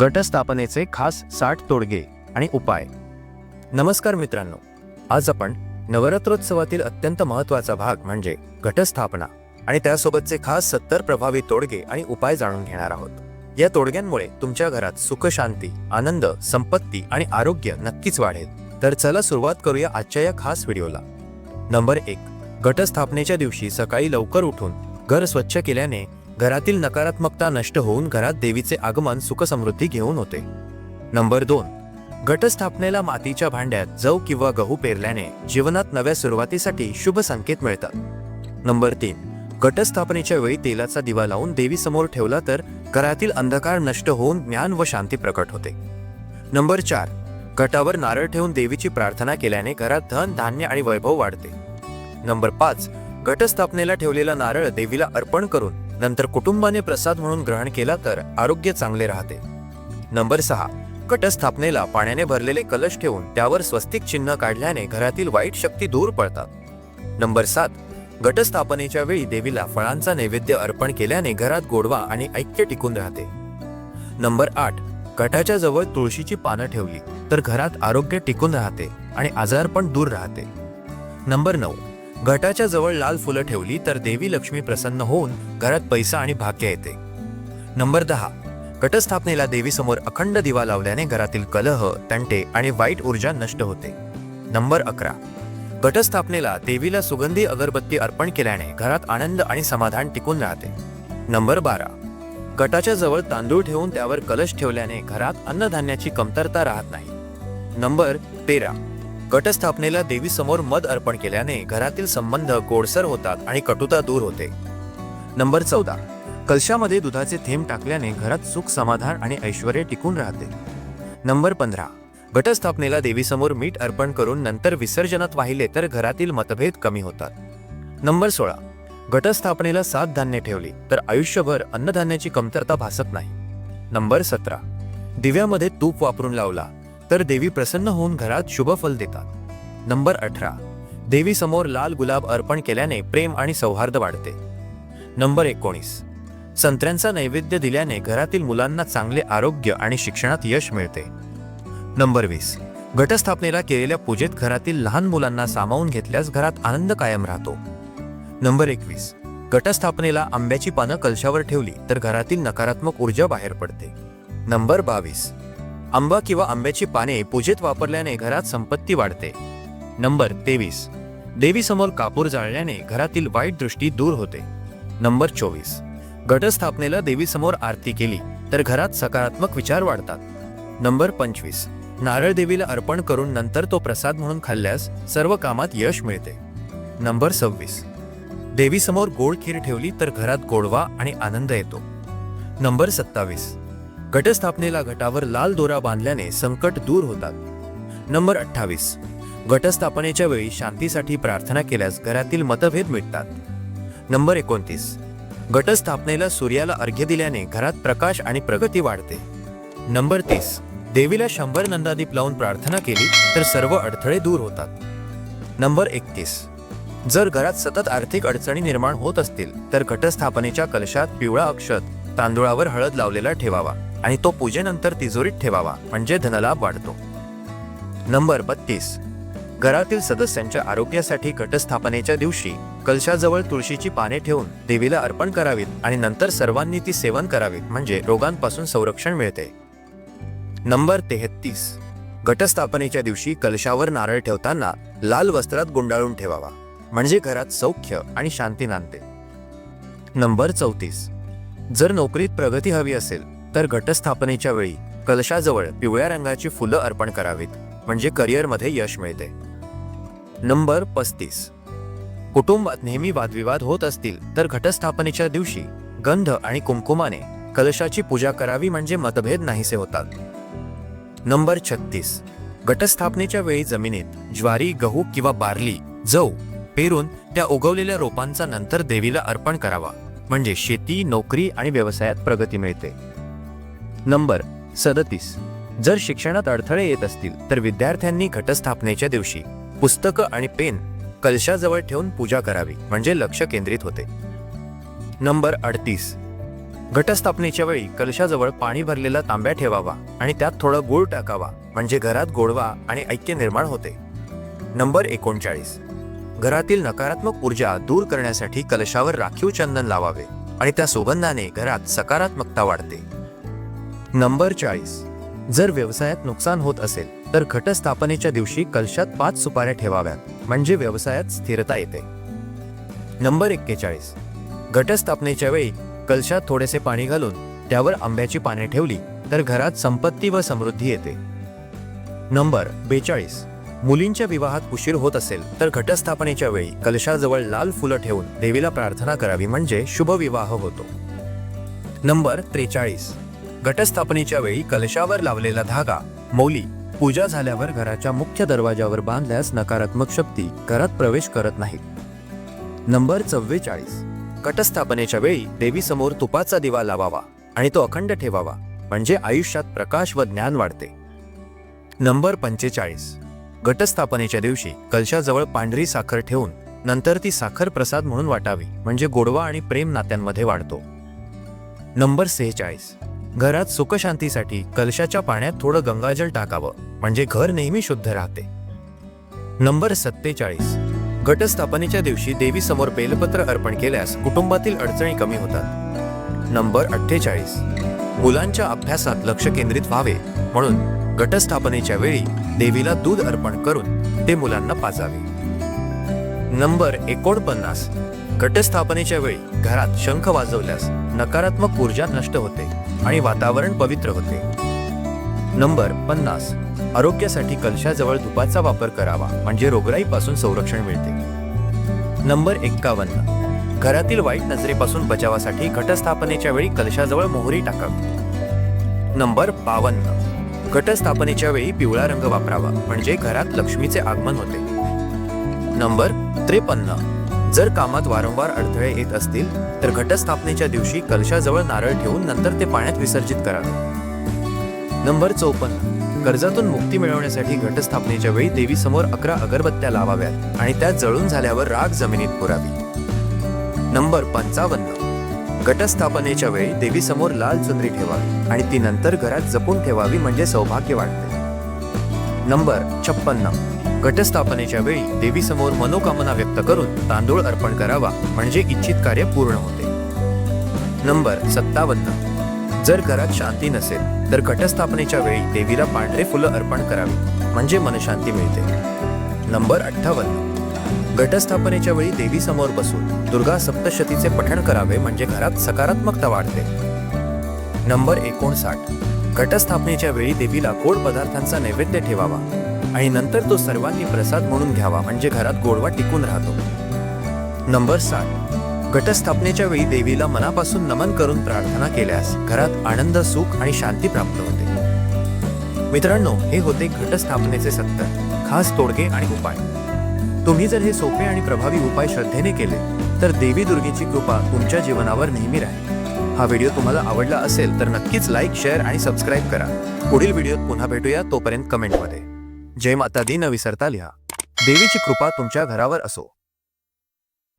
घटस्थापनेचे खास साठ तोडगे आणि उपाय. नमस्कार मित्रांनो आज आपण नवरात्रोत्सवातील अत्यंत महत्त्वाचा भाग म्हणजे घटस्थापना आणि त्यासोबतचे खास सत्तर प्रभावी तोडगे आणि उपाय जाणून घेणार आहोत. या तोडग्यांमुळे तुमच्या घरात सुखशांती आनंद संपत्ती आणि आरोग्य नक्कीच वाढेल. तर चला सुरुवात करूया आजच्या या खास व्हिडिओला. नंबर एक घटस्थापनेच्या दिवशी सकाळी लवकर उठून घर स्वच्छ केल्याने घरातील नकारात्मकता नष्ट होऊन घरात देवीचे आगमन सुखसमृद्धी घेऊन होते. नंबर दोन. घटस्थापनेला मातीच्या भांड्यात जव किंवा गहू पेरल्याने जीवनात नव्या सुरुवातीसाठी शुभ संकेत मिळतात. नंबर तीन. घटस्थापनेच्या वेळी तेलाचा दिवा लावून देवीसमोर ठेवला तर घरातील अंधकार नष्ट होऊन ज्ञान व शांती प्रकट होते. नंबर चार. घटावर नारळ ठेवून देवीची प्रार्थना केल्याने घरात धन धान्य आणि वैभव वाढते. नंबर पाच. घटस्थापनेला ठेवलेला नारळ देवीला अर्पण करून नंतर कुटुंबाने प्रसाद म्हणून ग्रहण केला तर आरोग्य चांगले राहते. नंबर सहा. कटस्थापनेला पाण्याने भरलेले कलश ठेवून त्यावर स्वस्तिक चिन्ह काढल्याने घरातील वाईट शक्ती दूर पडतात. नंबर सात. घटस्थापनेच्या वेळी देवीला फळांचा नैवेद्य अर्पण केल्याने घरात गोडवा आणि ऐक्य टिकून राहते. नंबर आठ. घटाच्या जवळ तुळशीची पानं ठेवली तर घरात आरोग्य टिकून राहते आणि आजार पण दूर राहते. नंबर नऊ. घटाच्या जवळ लाल फुलं ठेवली तर देवी लक्ष्मी प्रसन्न होऊन घरात पैसा आणि भाग्य येते. नंबर दहा. घटस्थापनेला देवीसमोर अखंड दिवा लावल्याने घरातील कलह तंटे आणि वाईट ऊर्जा नष्ट होते. नंबर अकरा. घटस्थापनेला देवीला सुगंधी अगरबत्ती अर्पण केल्याने घरात आनंद आणि समाधान टिकून राहते. नंबर बारा. घटाच्या जवळ तांदूळ ठेवून त्यावर कलश ठेवल्याने घरात अन्नधान्याची कमतरता राहत नाही. नंबर तेरा. घटस्थापनेला देवीसमोर मध अर्पण केल्याने घरातील संबंध गोडसर होतात आणि कटुता दूर होते. नंबर चौदा. कलशामध्ये दुधाचे थेंब टाकल्याने घरात सुख समाधान आणि ऐश्वर टिकून राहते. नंबर पंधरा. घटस्थापनेला देवीसमोर मीठ अर्पण करून नंतर विसर्जनात वाहिले तर घरातील मतभेद कमी होतात. नंबर सोळा. घटस्थापनेला सात धान्य ठेवली तर आयुष्यभर अन्नधान्याची कमतरता भासत नाही. नंबर सतरा. दिव्यामध्ये तूप वापरून लावला तर देवी प्रसन्न होऊन घरात शुभ फल देतात. नंबर अठरा. देवीसमोर लाल गुलाब अर्पण केल्याने प्रेम आणि सौहार्द वाढते. नंबर एकोणीस. संत्र्यांचा नैवेद्य दिल्याने घरातील मुलांना चांगले आरोग्य आणि शिक्षणात यश मिळते. नंबर वीस. घटस्थापनेला केलेल्या पूजेत घरातील लहान मुलांना सामावून घेतल्यास घरात आनंद कायम राहतो. नंबर एकवीस. घटस्थापनेला आंब्याची पानं कलशावर ठेवली तर घरातील नकारात्मक ऊर्जा बाहेर पडते. नंबर बावीस. आंबा किंवा आंब्याची पाने पूजेत वापरल्याने घरात संपत्ती वाढते. नंबर तेवीस. देवीसमोर कापूर जाळल्याने घरातील वाईट दृष्टी दूर होते. नंबर चोवीस. घटस्थापनेला देवीसमोर आरती केली तर घरात सकारात्मक विचार वाढतात. नंबर पंचवीस. नारळ देवीला अर्पण करून नंतर तो प्रसाद म्हणून खाल्ल्यास सर्व कामात यश मिळते. नंबर सव्वीस. देवीसमोर गोड खीर ठेवली तर घरात गोडवा आणि आनंद येतो. नंबर सत्तावीस. घटस्थापनेला घटावर लाल दोरा बांधल्याने संकट दूर होतात. नंबर अठ्ठावीस. घटस्थापनेच्या वेळी शांतीसाठी प्रार्थना केल्यास घरातील मतभेद मिटतात. नंबर एकोणतीस. घटस्थापनेला सूर्याला अर्घ्य दिल्याने घरात प्रकाश आणि प्रगती वाढते. नंबर तीस. देवीला शंभर नंदादीप लावून प्रार्थना केली तर सर्व अडथळे दूर होतात. नंबर एकतीस. जर घरात सतत आर्थिक अडचणी निर्माण होत असतील तर घटस्थापनेच्या कलशात पिवळा अक्षत तांदुळावर हळद लावलेला ठेवावा. आणि तो पूजेनंतर तिजोरीत ठेवावा म्हणजे धनलाभ वाढतो. नंबर बत्तीस. घरातील सदस्यांच्या आरोग्यासाठी घटस्थापनेच्या दिवशी कलशाजवळ तुळशीची पाने ठेवून देवीला अर्पण करावीत आणि नंतर सर्वांनी ती सेवन करावीत म्हणजे रोगांपासून संरक्षण मिळते. नंबर तेहत्तीस. घटस्थापनेच्या दिवशी कलशावर नारळ ठेवताना लाल वस्त्रात गुंडाळून ठेवावा म्हणजे घरात सौख्य आणि शांती नांदते. नंबर चौतीस. जर नोकरीत प्रगती हवी असेल तर घटस्थापनेच्या वेळी कलशाजवळ पिवळ्या रंगाची फुलं अर्पण करावीत म्हणजे करिअरमध्ये यश मिळते. नंबर पस्तीस. कुटुंबात नेहमी वादविवाद होत असतील तर घटस्थापनेच्या दिवशी गंध आणि कुंकुमाने कलशाची पूजा करावी म्हणजे मतभेद नाहीसे होतात. नंबर छत्तीस. घटस्थापनेच्या वेळी जमिनीत ज्वारी गहू किंवा बार्ली जव पेरून त्या उगवलेल्या रोपांचा नंतर देवीला अर्पण करावा म्हणजे शेती नोकरी आणि व्यवसायात प्रगती मिळते. नंबर सदतीस. जर शिक्षणात अडथळे येत असतील तर विद्यार्थ्यांनी घटस्थापनेच्या दिवशी पुस्तकं आणि पेन कलशाजवळ ठेवून पूजा करावी म्हणजे लक्ष केंद्रित होते. नंबर अडतीस. घटस्थापनेच्या वेळी कलशाजवळ पाणी भरलेला तांब्या ठेवावा आणि त्यात थोडं गुळ टाकावा म्हणजे घरात गोडवा आणि ऐक्य निर्माण होते. नंबर एकोणचाळीस. घरातील नकारात्मक ऊर्जा दूर करण्यासाठी कलशावर राखीव चंदन लावावे आणि त्या सुगंधाने घरात सकारात्मकता वाढते. नंबर चाळीस. जर व्यवसायात नुकसान होत असेल तर घटस्थापनेच्या दिवशी कलशात पाच सुपाऱ्या ठेवाव्यात म्हणजे व्यवसायात स्थिरता येते. नंबर एक्केचाळीस. घटस्थापनेच्या वेळी कलशात थोडेसे पाणी घालून त्यावर आंब्याची पाने ठेवली तर घरात संपत्ती व समृद्धी येते. नंबर बेचाळीस. मुलींच्या विवाहात उशीर होत असेल तर घटस्थापनेच्या वेळी कलशाजवळ लाल फुलं ठेवून देवीला प्रार्थना करावी म्हणजे शुभ विवाह होतो. नंबर त्रेचाळीस. घटस्थापनेच्या वेळी कलशावर लावलेला धागा मौली पूजा झाल्यावर घराच्या मुख्य दरवाजावर बांधल्यास नकारात्मक शक्ती घरात प्रवेश करत नाहीत. नंबर चव्वेचाळीस. घटस्थापनेच्या वेळी देवीसमोर तुपाचा दिवा लावावा आणि तो अखंड ठेवावा म्हणजे आयुष्यात प्रकाश व ज्ञान वाढते. नंबर पंचेचाळीस. घटस्थापनेच्या दिवशी कलशाजवळ पांढरी साखर ठेवून नंतर ती साखर प्रसाद म्हणून वाटावी म्हणजे गोडवा आणि प्रेम नात्यांमध्ये वाढतो. नंबर सेहेचाळीस. घरात सुखशांतीसाठी कलशाच्या पाण्यात थोडं गंगाजल टाकावं म्हणजे घर नेहमी शुद्ध राहते. नंबर सत्तेचाळीस. घटस्थापनेच्या दिवशी देवीसमोर बेलपत्र अर्पण केल्यास कुटुंबातील अडचणी कमी होतात. नंबर अठ्ठेचाळीस. मुलांच्या अभ्यासात लक्ष केंद्रित व्हावे म्हणून घटस्थापनेच्या वेळी देवीला दूध अर्पण करून ते मुलांना पाजावे. नंबर एकोणपन्नास. घटस्थापनेच्या वेळी घरात शंख वाजवल्यास नकारात्मक ऊर्जा नष्ट होते. आणि वातावरण पवित्र होते. नंबर पन्नास. आरोग्यासाठी कलशाजवळ धुपाचा वापर करावा म्हणजे रोगराईपासून संरक्षण मिळते. नंबर एक्कावन्न. घरातील वाईट नजरेपासून बचावासाठी घटस्थापनेच्या वेळी कलशाजवळ मोहरी टाकावी. नंबर बावन्न. घटस्थापनेच्या वेळी पिवळा रंग वापरावा म्हणजे घरात लक्ष्मीचे आगमन होते. नंबर त्रेपन्न. जर कामात वारंवार अडथळे येत असतील तर घटस्थापनेच्या दिवशी कलशाजवळ नारळ ठेवून नंतर ते पाण्यात विसर्जित करावे नंबर चौपन्न. कर्जातून मुक्ती मिळवण्यासाठी घटस्थापनेच्या वेळी देवीसमोर अकरा अगरबत्त्या लावाव्यात आणि त्या जळून झाल्यावर राग जमिनीत पुरावी. नंबर पंचावन्न. घटस्थापनेच्या वेळी देवीसमोर लाल चुनरी ठेवावी आणि ती नंतर घरात जपून ठेवावी म्हणजे सौभाग्य वाढते नंबर छप्पन्न. घटस्थापनेच्या वेळी देवीसमोर मनोकामना व्यक्त करून तांदूळ अर्पण करावा म्हणजे इच्छित कार्य पूर्ण होते. नंबर सत्तावन्न. जर घरात शांती नसेल तर घटस्थापनेच्या वेळी देवीला पांढरे फुलं अर्पण करावी म्हणजे मनशांती मिळते. नंबर अठ्ठावन्न. घटस्थापनेच्या वेळी देवीसमोर बसून दुर्गा सप्तशतीचे पठण करावे म्हणजे घरात सकारात्मकता वाढते. नंबर एकोणसाठ. घटस्थापनेच्या वेळी देवीला गोड पदार्थांचा नैवेद्य ठेवावा आणि नंतर तो सर्वांनी प्रसाद म्हणून घ्यावा म्हणजे घरात गोडवा टिकून राहतो. नंबर सात. घटस्थापनेच्या वेळी देवीला मनापासून नमन करून प्रार्थना केल्यास घरात आनंद सुख आणि शांती प्राप्त होते. मित्रांनो हे होते घटस्थापनेचे सत्तर खास तोडगे आणि उपाय. तुम्ही जर हे सोपे आणि प्रभावी उपाय श्रद्धेने केले तर देवी दुर्गेची कृपा तुमच्या जीवनावर नेहमी राहील. हा व्हिडिओ तुम्हाला आवडला असेल तर नक्कीच लाईक शेअर आणि सबस्क्राईब करा. पुढील व्हिडिओत पुन्हा भेटूया तोपर्यंत कमेंटमध्ये. जय माता दी न विसरता लिहा. देवीची कृपा तुमच्या घरावर असो.